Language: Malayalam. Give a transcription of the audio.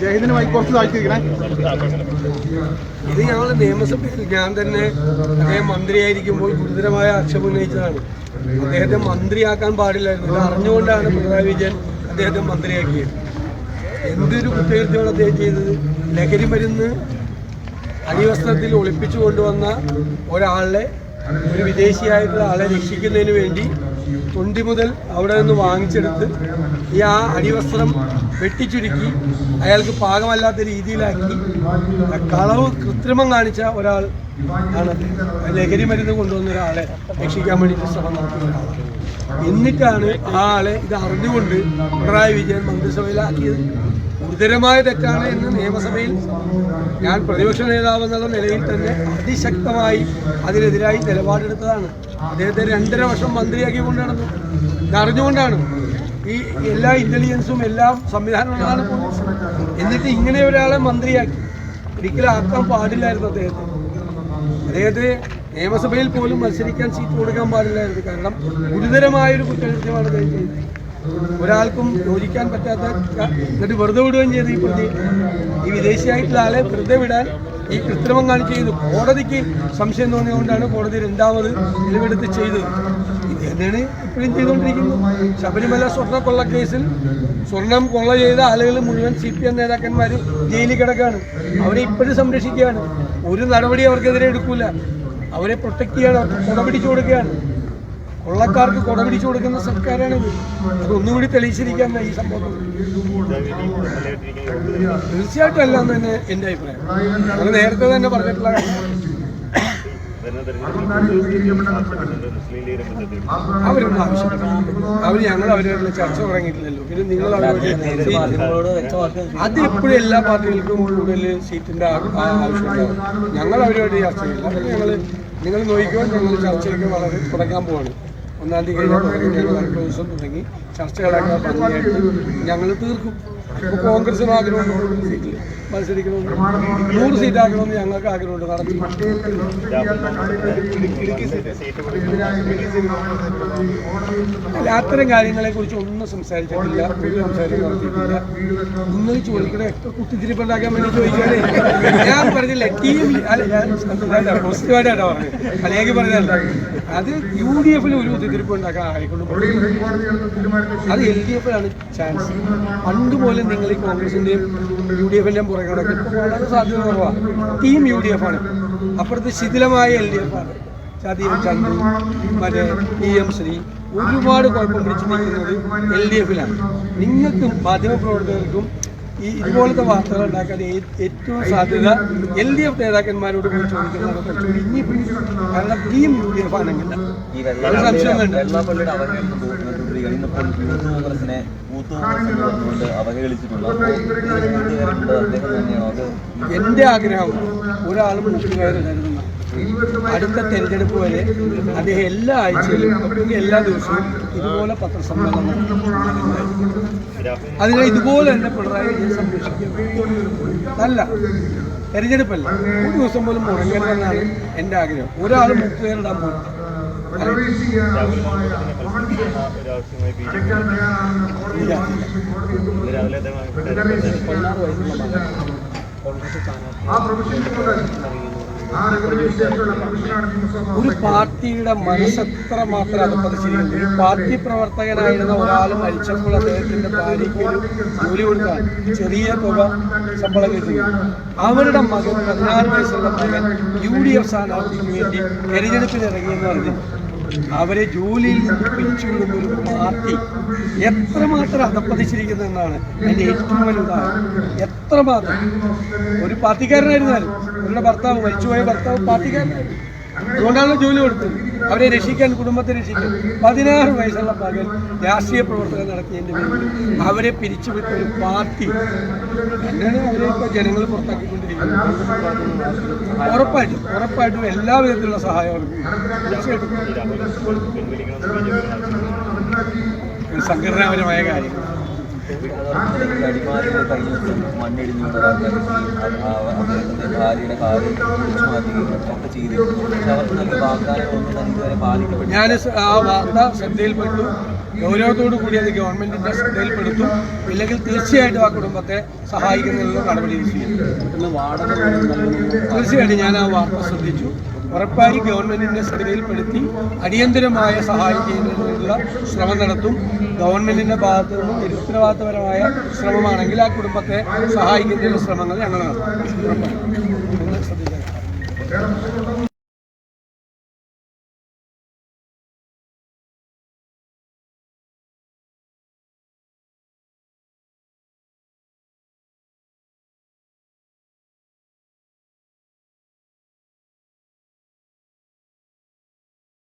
ജയഹിന്ദിന് മൈക്ക് കുറച്ച് താഴ്ത്തിരിക്കണേ ഇത് ഞങ്ങൾ നിയമസഭയിൽ ഞാൻ തന്നെ അദ്ദേഹം മന്ത്രിയായിരിക്കുമ്പോൾ ഗുരുതരമായ ആക്ഷേപം ഉന്നയിച്ചതാണ്. അദ്ദേഹത്തെ മന്ത്രിയാക്കാൻ പാടില്ലായിരുന്നു. ഇത് അറിഞ്ഞുകൊണ്ടാണ് പിണറായി വിജയൻ അദ്ദേഹത്തെ മന്ത്രിയാക്കിയത്. എന്തൊരു കുറ്റകൃത്യമാണ് അദ്ദേഹം ചെയ്തത്? ലഹരി മരുന്ന് അടിവസ്ത്രത്തിൽ ഒളിപ്പിച്ചു കൊണ്ടുവന്ന ഒരാളെ ഒരു വിദേശിയായിട്ടുള്ള ആളെ രക്ഷിക്കുന്നതിന് വേണ്ടി തൊണ്ടി മുതൽ അവിടെ നിന്ന് വാങ്ങിച്ചെടുത്ത് ഈ ആ അടിവസ്ത്രം വെട്ടിച്ചുരുക്കി അയാൾക്ക് പാകമല്ലാത്ത രീതിയിലാക്കി. കളവ് കൃത്രിമം കാണിച്ച ഒരാൾ ആണ്. ലഹരി മരുന്ന് കൊണ്ടുവന്ന ഒരാളെ രക്ഷിക്കാൻ വേണ്ടിയിട്ട് ശ്രമം നടത്തുന്ന ഒരാളാണ് എന്നിട്ടാണ് ആ ആളെ ഇത് അറിഞ്ഞുകൊണ്ട് പിണറായി വിജയൻ മന്ത്രിസഭയിലാക്കിയത്. ഗുരുതരമായ തെറ്റാണ് എന്ന് നിയമസഭയിൽ ഞാൻ പ്രതിപക്ഷ നേതാവ് എന്നുള്ള നിലയിൽ തന്നെ അതിശക്തമായി അതിനെതിരായി നിലപാടെടുത്തതാണ്. അദ്ദേഹത്തെ രണ്ടര വർഷം മന്ത്രിയാക്കി കൊണ്ടാണ് നടന്നു അറിഞ്ഞുകൊണ്ടാണ് ഈ എല്ലാ ഇന്റലിജൻസും എല്ലാം സംവിധാനമുള്ളതാണ് പോലീസ് എന്നിട്ട് ഇങ്ങനെ ഒരാളെ മന്ത്രിയാക്കി. ഒരിക്കലും ആക്കാൻ പാടില്ലായിരുന്നു അദ്ദേഹത്തെ. അദ്ദേഹത്തെ നിയമസഭയിൽ പോലും മത്സരിക്കാൻ സീറ്റ് കൊടുക്കാൻ പാടില്ലായിരുന്നു. കാരണം ഗുരുതരമായൊരു കുറ്റകൃത്യമാണ് അദ്ദേഹം ചെയ്തത്. ഒരാൾക്കും യോജിക്കാൻ പറ്റാത്ത എന്നിട്ട് വെറുതെ വിടുകയും ചെയ്തു ഈ പ്രതി ഈ വിദേശിയായിട്ടുള്ള ആളെ വെറുതെ വിടാൻ ഈ കൃത്രിമം കാണിച്ച് കോടതിക്ക് സംശയം തോന്നിയതുകൊണ്ടാണ് കോടതി രണ്ടാമത് നിലവെടുത്ത് ചെയ്തത്. ഇത് തന്നെയാണ് ഇപ്പോഴും ചെയ്തുകൊണ്ടിരിക്കുന്നത്. ശബരിമല സ്വർണ കൊള്ള കേസിൽ സ്വർണം കൊള്ള ചെയ്ത ആളുകൾ മുഴുവൻ സി പി എം നേതാക്കന്മാർ ജയിലിൽ കിടക്കുകയാണ്. അവരെ ഇപ്പോഴും സംരക്ഷിക്കുകയാണ്. ഒരു നടപടി അവർക്കെതിരെ എടുക്കില്ല അവരെ പ്രൊട്ടക്ട് ചെയ്യാണ്. അവർക്ക് കുടപിടിച്ചു കൊടുക്കുകയാണ്. കൊള്ളക്കാർക്ക് കുട പിടിച്ചു കൊടുക്കുന്ന സർക്കാരാണിത് അതൊന്നുകൂടി തെളിയിച്ചിരിക്കാൻ ഈ സംഭവം തീർച്ചയായിട്ടും അല്ല എന്ന് തന്നെ എന്റെ അഭിപ്രായം. അത് നേരത്തെ തന്നെ പറഞ്ഞിട്ടുള്ള കാര്യമാണ്. അവരൊന്നും ആവശ്യപ്പെട്ടില്ല അവർ ഞങ്ങൾ അവരുടെ ചർച്ച തുടങ്ങിയിട്ടില്ലല്ലോ. പിന്നെ നിങ്ങൾ അവരോട് അത് ഇപ്പോഴും എല്ലാ പാർട്ടികൾക്കും കൂടുതൽ സീറ്റിന്റെ ആ- ആ ആവശ്യമുണ്ടാവും ഞങ്ങൾ അവരോട് ചർച്ച ചെയ്യില്ല. ഞങ്ങൾ നിങ്ങൾ നോക്കിക്കോ ഞങ്ങൾ ചർച്ചയൊക്കെ വളരെ തുടങ്ങാൻ പോവാണ്. ഒന്നാം തീയതി കഴിഞ്ഞാൽ ഞങ്ങൾ അടുത്ത ദിവസം തുടങ്ങി ചർച്ചകളൊക്കെ ഭംഗിയായിട്ട് ഞങ്ങൾ തീർക്കും ഇപ്പോൾ കോൺഗ്രസിന് ആഗ്രഹമുണ്ട് കൂടുതൽ സീറ്റിൽ മത്സരിക്കണമെന്ന് നൂറ് സീറ്റ് ആക്കണമെന്ന് ഞങ്ങൾക്ക് ആഗ്രഹമുണ്ട് നടത്തി അത്തരം കാര്യങ്ങളെ കുറിച്ച് ഒന്നും സംസാരിച്ചിട്ടില്ല ഒരു സംസാരം നടത്തിയിട്ടില്ല നിങ്ങൾ ചോദിക്കണേ എത്ര കുത്തിത്തിരിപ്പുണ്ടാക്കാൻ വേണ്ടി ചോദിക്കാനേ ഞാൻ പറഞ്ഞില്ല ടീം അല്ല ഞാൻ പോസിറ്റീവായിട്ടാണ് പറഞ്ഞത് അല്ലെങ്കിൽ പറഞ്ഞതല്ല അത് യു ഡി എഫിൽ ഒരു കുത്തിത്തിരിപ്പ് ഉണ്ടാക്കാൻ ആയിക്കൊണ്ട് അത് എൽ ഡി എഫിലാണ് ചാൻസ്. പണ്ട് പോലെ നിങ്ങൾ ഈ കോൺഗ്രസിന്റെയും യു ഡി എഫിന്റെയും പുറകെ ഇപ്പോൾ വളരെ സാധ്യത കുറവാണ്. ടീം യു ഡി എഫ് ആണ്. അപ്പുറത്ത് ശിഥിലമായ എൽ ഡി എഫ് ആണ്. ചതിയും ചന്തു മറ്റേ പി എം ശ്രീ ഒരുപാട് കുഴപ്പം പിടിച്ചു നിൽക്കുന്നത് എൽ ഡി എഫിലാണ് നിങ്ങൾക്കും മാധ്യമപ്രവർത്തകർക്കും ഈ ഇതുപോലത്തെ വാർത്തകൾ ഉണ്ടാക്കാൻ ഏറ്റവും സാധ്യത എൽ ഡി എഫ് നേതാക്കന്മാരോട് പോയി ചോദിക്കുന്നതാണ് ഇനി കാരണം ടീം യു ഡി എഫ് ആണെങ്കിൽ ഈ ഒരു സംശയം വേണ്ട വെള്ളാപ്പള്ളിയുടെ അവഹേളനം തുടരുകയാണ് ഇന്നിപ്പോൾ യൂത്ത് കോൺഗ്രസിനെ യൂത്ത് കോൺഗ്രസ് എന്ന് പറഞ്ഞുകൊണ്ട് അവഹേളിച്ചിട്ടുണ്ട് അപ്പോൾ ഇതിന് കൂട്ടുകാരുണ്ട് അദ്ദേഹം എന്റെ ആഗ്രഹം ഒരാളും മുട്ടുകയറില്ലായിരുന്നു അടുത്ത തെരഞ്ഞെടുപ്പ് വരെ അദ്ദേഹം എല്ലാ ആഴ്ചയിലും എല്ലാ ദിവസവും ഇതുപോലെ പത്രസമ്മേളനം. അതിനെ ഇതുപോലെ തന്നെ പിണറായി വിജയൻ സംരക്ഷിക്കും. അല്ല തെരഞ്ഞെടുപ്പല്ല. ഒരു ദിവസം പോലും മുടങ്ങരുതെന്നാണ് എന്റെ ആഗ്രഹം. ഒരാൾ മുട്ടുകയറിടാൻ പോകും പതിനാറ് വയസ്സുള്ള മകൻ. കോൺഗ്രസ് ഒരു പാർട്ടിയുടെ മനസ്സെത്ര മാത്രം അധപ്പതിച്ചിരിക്കുന്നു ഒരു പാർട്ടി പ്രവർത്തകനായിരുന്ന ഒരാൾ മരിച്ചപ്പോൾ അദ്ദേഹത്തിന്റെ ഭാര്യയ്ക്ക് ഒരു ജോലി കൊടുക്കാൻ ചെറിയ തുക ശമ്പളം കിട്ടുക അവരുടെ മകൻ പതിനാറ് വയസ്സുള്ള മകൻ യു ഡി എഫ് സ്ഥാനാർത്ഥിക്ക് വേണ്ടി തെരഞ്ഞെടുപ്പിൽ ഇറങ്ങിയെന്ന് പറഞ്ഞു. അവരെ ജോലിയിൽ നിന്ന് പിരിച്ചുവിടുന്ന ഒരു പാർട്ടി. എത്രമാത്രം അധപ്പതിച്ചിരിക്കുന്നതെന്നാണ് എന്റെ ഏറ്റവും വലിയ ഉദാഹരണം. എത്രമാത്രം? ഒരു പാർട്ടിക്കാരനായിരുന്നാലും. അവരുടെ ഭർത്താവ് മരിച്ചുപോയ ഭർത്താവ് പാർട്ടിക്കാരനായിരുന്നു. അതുകൊണ്ടാണ് ജോലി കൊടുത്തത്. അവരെ രക്ഷിക്കാൻ കുടുംബത്തെ രക്ഷിക്കാൻ. പതിനാറ് വയസ്സുള്ള പകൽ രാഷ്ട്രീയ പ്രവർത്തനം നടത്തിയതിന്റെ പേരിൽ അവരെ പിരിച്ചുവിട്ട ഒരു പാർട്ടി തന്നെയാണ് അവരെ ഇപ്പോൾ ജനങ്ങൾ പുറത്താക്കിക്കൊണ്ടിരിക്കുന്നത്. ഉറപ്പായിട്ടും ഉറപ്പായിട്ടും എല്ലാ വിധത്തിലുള്ള സഹായം സംഘടനാപരമായ കാര്യങ്ങൾ അടിമാലിയിൽ കഴിഞ്ഞ ദിവസം മണ്ണിടിഞ്ഞു വീണ ആ- ആ- അദ്ദേഹത്തിന്റെ ഭാര്യയുടെ കാൽ പിടിച്ചു മാറ്റുകയും ഒക്കെ ചെയ്തിരുന്നു പക്ഷെ അവർക്ക് നൽകിയ വാഗ്ദാനങ്ങളൊന്നും തന്നെ ഇതുവരെ പാലിക്കപ്പെട്ടില്ല ഞാൻ ആ വാർത്ത ശ്രദ്ധയിൽപ്പെട്ടു. ഗൗരവത്തോടു കൂടി അത് ഗവൺമെന്റിന്റെ ശ്രദ്ധയിൽപ്പെടുത്തും. ഇല്ലെങ്കിൽ തീർച്ചയായിട്ടും ആ കുടുംബത്തെ സഹായിക്കുന്നതിനുള്ള നടപടി സ്വീകരിക്കും തീർച്ചയായിട്ടും ഞാൻ ആ വാർത്ത ശ്രദ്ധിച്ചു. ഉറപ്പായി ഗവൺമെന്റിന്റെ ശ്രദ്ധയിൽപ്പെടുത്തി അടിയന്തരമായ സഹായം ചെയ്യുന്നതിനുള്ള ശ്രമം നടത്തും. ഗവൺമെന്റിന്റെ ഭാഗത്തു നിന്നും നിരുത്തരവാദിത്തപരമായ ശ്രമമാണെങ്കിൽ ആ കുടുംബത്തെ സഹായിക്കുന്നതിനുള്ള ശ്രമങ്ങൾ ഞങ്ങൾ നടത്തും.